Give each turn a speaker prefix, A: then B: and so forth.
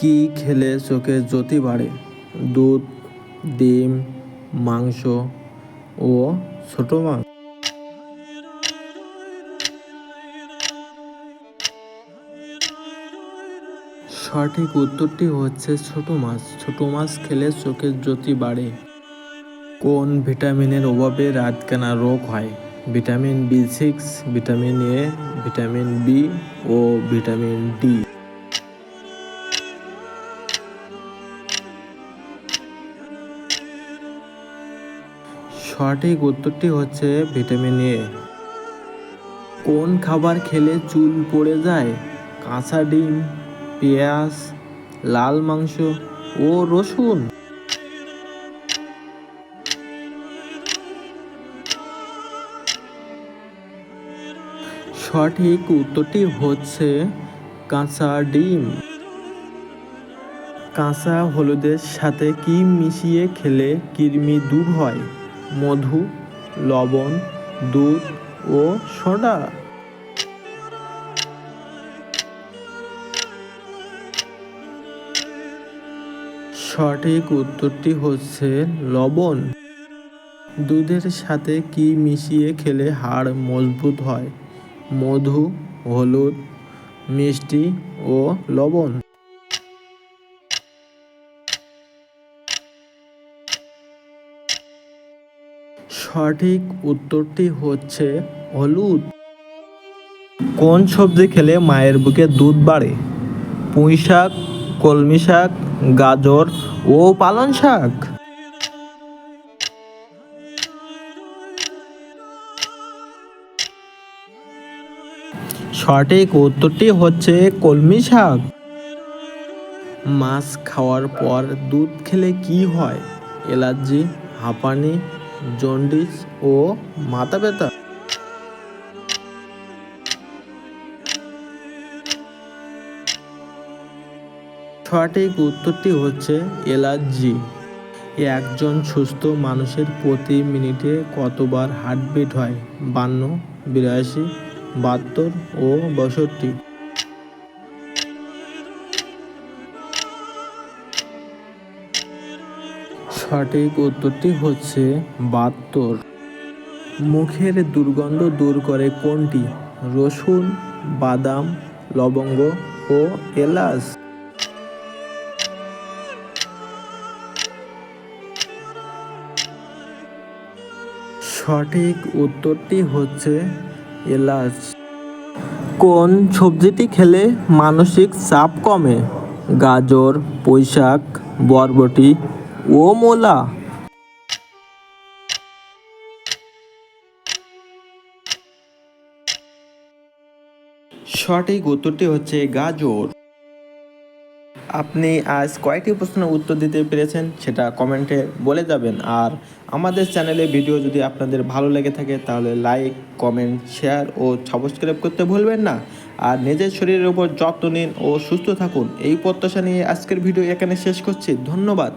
A: কি খেলে চোখের জ্যোতি বাড়ে? দুধ, ডিম, মাংস ও ছোটো মাছ। সঠিক উত্তরটি হচ্ছে ছোট মাছ। ছোট মাছ খেলে চোখের জ্যোতি বাড়ে। কোন ভিটামিনের অভাবে রাতকানা রোগ হয়? Vitamin B six, vitamin A, vitamin B O vitamin D. সঠিক উত্তরটি হচ্ছে ভিটামিন এ কোন খাবার খেলে চুল পড়ে যায়? কাঁচা ডিম, পেঁয়াজ, লাল মাংস ও রসুন। সঠিক উত্তরটি হচ্ছে কাঁচা ডিম। কাঁচা হলুদের সাথে কি মিশিয়ে খেলে কৃমি দূর হয়? মধু, লবণ, দুধ ও সোডা। সঠিক উত্তরটি হচ্ছে লবণ। দুধের সাথে কি মিশিয়ে খেলে হাড় মজবুত হয়? মধু, হলুদ, মিষ্টি ও লবণ। সঠিক উত্তরটি হচ্ছে হলুদ। কোন সবজি খেলে মায়ের বুকে দুধ বাড়ে? পুঁই শাক কলমি শাক গাজর ও পালং শাক। সঠিক উত্তরটি হচ্ছে কলমি শাক মাছ খাওয়ার পর দুধ খেলে কি হয়? অ্যালার্জি হাঁপানি জন্ডিস ও মাথা ব্যথা সঠিক উত্তরটি হচ্ছে এলার্জি। একজন সুস্থ মানুষের প্রতি মিনিটে কতবার হার্টবিট হয়? বান্ন, বিরাশি, বাহাত্তর ও বাষট্টি। সঠিক উত্তরটি হচ্ছে বাহাত্তর। মুখের দুর্গন্ধ দূর করে কোনটি? রসুন, বাদাম, লবঙ্গ ও এলাচ। সঠিক উত্তরটি হচ্ছে এলাচ। কোন সবজিটি খেলে মানসিক চাপ কমে? গাজর পুঁইশাক বরবটি ও মূলা। সঠিক উত্তরটি হচ্ছে গাজর। আপনি আজ কয়েকটি প্রশ্নের উত্তর দিতে পেরেছেন, সেটা কমেন্টে বলে যাবেন। আর আমাদের চ্যানেলে ভিডিও যদি আপনাদের ভালো লেগে থাকে, তাহলে লাইক, কমেন্ট, শেয়ার ও সাবস্ক্রাইব করতে ভুলবেন না। আর নিজের শরীরের উপর যত্ন নিন ও সুস্থ থাকুন। এই প্রত্যাশা নিয়ে আজকের ভিডিও এখানে শেষ করছি। ধন্যবাদ।